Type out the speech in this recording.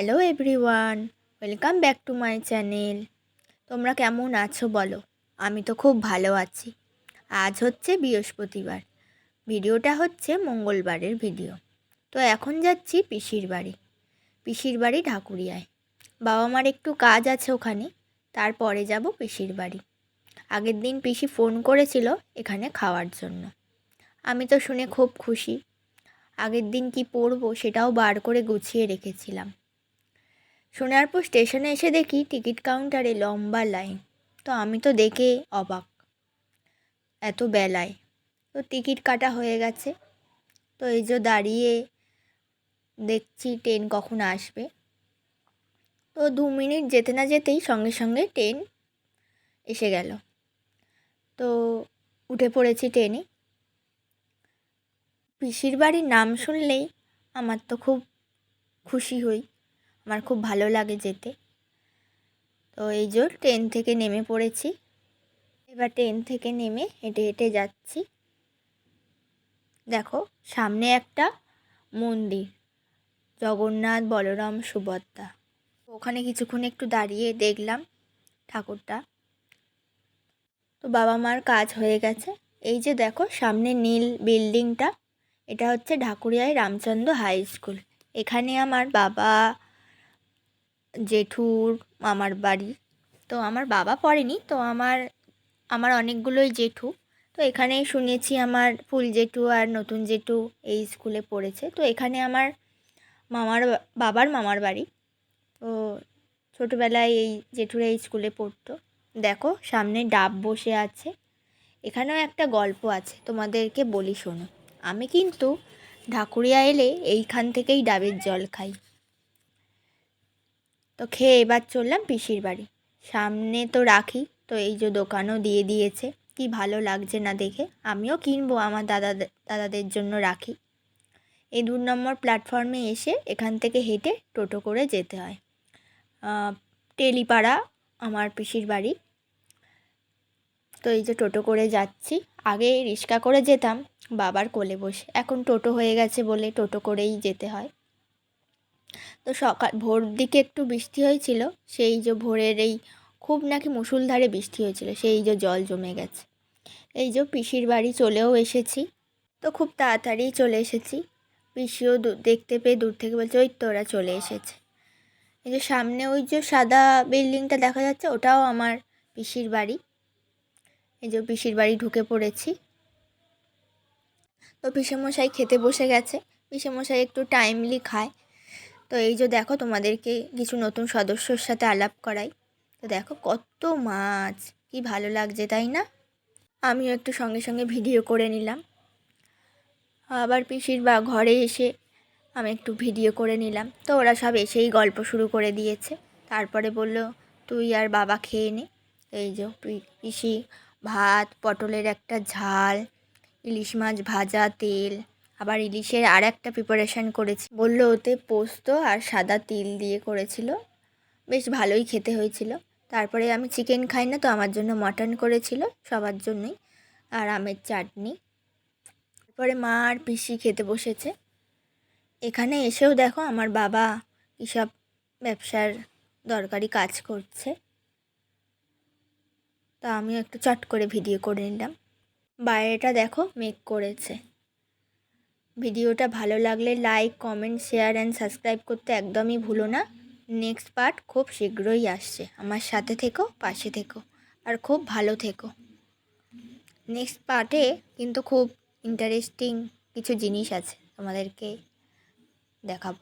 Hello everyone, welcome back to my channel. তোমরা কেমন আছো বলো? আমি তো খুব ভালো আছি। আজ হচ্ছে বৃহস্পতিবার। ভিডিওটা হচ্ছে মঙ্গলবারের ভিডিও। তো এখন যাচ্ছি পিসির বাড়ি। পিসির বাড়ি ঢাকুরিয়ায়। বাবা মার একটু কাজ আছে ওখানে, তারপরে যাব পিসির বাড়ি। আগের দিন পিসি ফোন করেছিল এখানে খাওয়ার জন্য। আমি তো শুনে খুব খুশি। আগের দিন কি পরবো সেটাও বার করে গুছিয়ে রেখেছিলাম। সোনারপুর স্টেশনে এসে দেখি টিকিট কাউন্টারে লম্বা লাইন। তো আমি তো দেখে অবাক। এত বেলায়। তো টিকিট কাটা হয়ে গেছে। তো এই যে দাঁড়িয়ে দেখছি ট্রেন কখন আসবে। তো দু মিনিট যেতে না যেতেই সঙ্গে সঙ্গে ট্রেন এসে গেল। তো উঠে পড়েছি ট্রেনে। পিসির বাড়ির নাম শুনলেই আমার তো খুব খুশি হই। আমার খুব ভালো লাগে যেতে। তো এই জোর ট্রেন থেকে নেমে পড়েছি। এবার ট্রেন থেকে নেমে হেঁটে হেঁটে যাচ্ছি। দেখো, সামনে একটা মন্দির, জগন্নাথ, বলরাম, সুভদ্রা। ওখানে কিছুক্ষণ একটু দাঁড়িয়ে দেখলাম ঠাকুরটা। তো বাবা মার কাজ হয়ে গেছে। এই যে দেখো, সামনে নীল বিল্ডিংটা, এটা হচ্ছে ঢাকুরিয়ায় রামচন্দ্র হাই স্কুল। এখানে আমার বাবা জেঠুর মামার বাড়ি। তো আমার বাবা পড়েনি, তো আমার আমার অনেকগুলোই জেঠু। তো এখানে শুনেছি আমার ফুল জেঠু আর নতুন জেঠু এই স্কুলে পড়েছে। তো এখানে আমার মামার বাবার মামার বাড়ি। তো ছোটোবেলায় এই জেঠুরা এই স্কুলে পড়তো। দেখো, সামনে ডাব বসে আছে। এখানেও একটা গল্প আছে, তোমাদেরকে বলি শোনো। আমি কিন্তু ঢাকুরিয়া এলে এইখান থেকেই ডাবের জল খাই। তো খেয়ে এবার চললাম পিসির বাড়ি। সামনে তো রাখি, তো এই যে দোকানও দিয়ে দিয়েছে। কি ভালো লাগছে না দেখে। আমিও কিনবো আমার দাদা, দাদাদের জন্য রাখি। এই দু নম্বর প্ল্যাটফর্মে এসে এখান থেকে হেঁটে টোটো করে যেতে হয়। টেলিপাড়া আমার পিসির বাড়ি। তো এই যে টোটো করে যাচ্ছি। আগে রিক্সা করে যেতাম, বাবার কোলে বসে। এখন টোটো হয়ে গেছে বলে টোটো করেই যেতে হয়। তো সকাল, ভোর দিকে একটু বৃষ্টি হয়েছিল, সেই যে ভোরের এই খুব নাকি মুসুলধারে বৃষ্টি হয়েছিল, সেই যে জল জমে গেছে। এই যে পিসির বাড়ি চলেও এসেছি, তো খুব তাড়াতাড়ি চলে এসেছি। পিসিও দেখতে পেয়ে দূর থেকে বলছে, ওই তো ওরা চলে এসেছে। এই যে সামনে ওই যে সাদা বিল্ডিংটা দেখা যাচ্ছে, ওটাও আমার পিসির বাড়ি। এই যে পিসির বাড়ি ঢুকে পড়েছি। তো পিসেমশাই খেতে বসে গেছে। পিসেমশাই একটু টাইমলি খায়। তো এই যে দেখো তোমাদেরকে কিছু নতুন সদস্যর সাথে আলাপ করাই। তো দেখো কত মাছ, কি ভালো লাগছে, তাই না? আমিও একটু সঙ্গে সঙ্গে ভিডিও করে নিলাম। আবার পিসির বা ঘরে এসে আমি একটু ভিডিও করে নিলাম। তো ওরা সব এসেই গল্প শুরু করে দিয়েছে। তারপরে বলল, তুই আর বাবা খেয়ে নে। এই যে পিসি ভাত, পটলের একটা ঝাল, ইলিশ মাছ ভাজা, তেল আবার ইলিশের আর একটা প্রিপারেশান করেছি। বলল, ওতে পোস্ত আর সাদা তিল দিয়ে করেছিল। বেশ ভালোই খেতে হয়েছিল। তারপরে আমি চিকেন খাই না, তো আমার জন্য মটন করেছিল, সবার জন্যই। আর আমের চাটনি। তারপরে মা আর পিসি খেতে বসেছে। এখানে এসেও দেখো, আমার বাবা এসব ব্যবসার দরকারি কাজ করছে। তা আমিও একটু চট করে ভিডিও করে নিলাম। বাইরেটা দেখো মেক করেছে। ভিডিওটা ভালো লাগলে like comment share and subscribe করতে একদমই ভুলো না। নেক্সট পার্ট খুব শীঘ্রই আসছে। আমার সাথে থেকো, পাশে থেকো, আর খুব ভালো থেকো। নেক্সট পার্টে কিন্তু খুব ইন্টারেস্টিং কিছু জিনিস আছে তোমাদেরকে দেখাবো।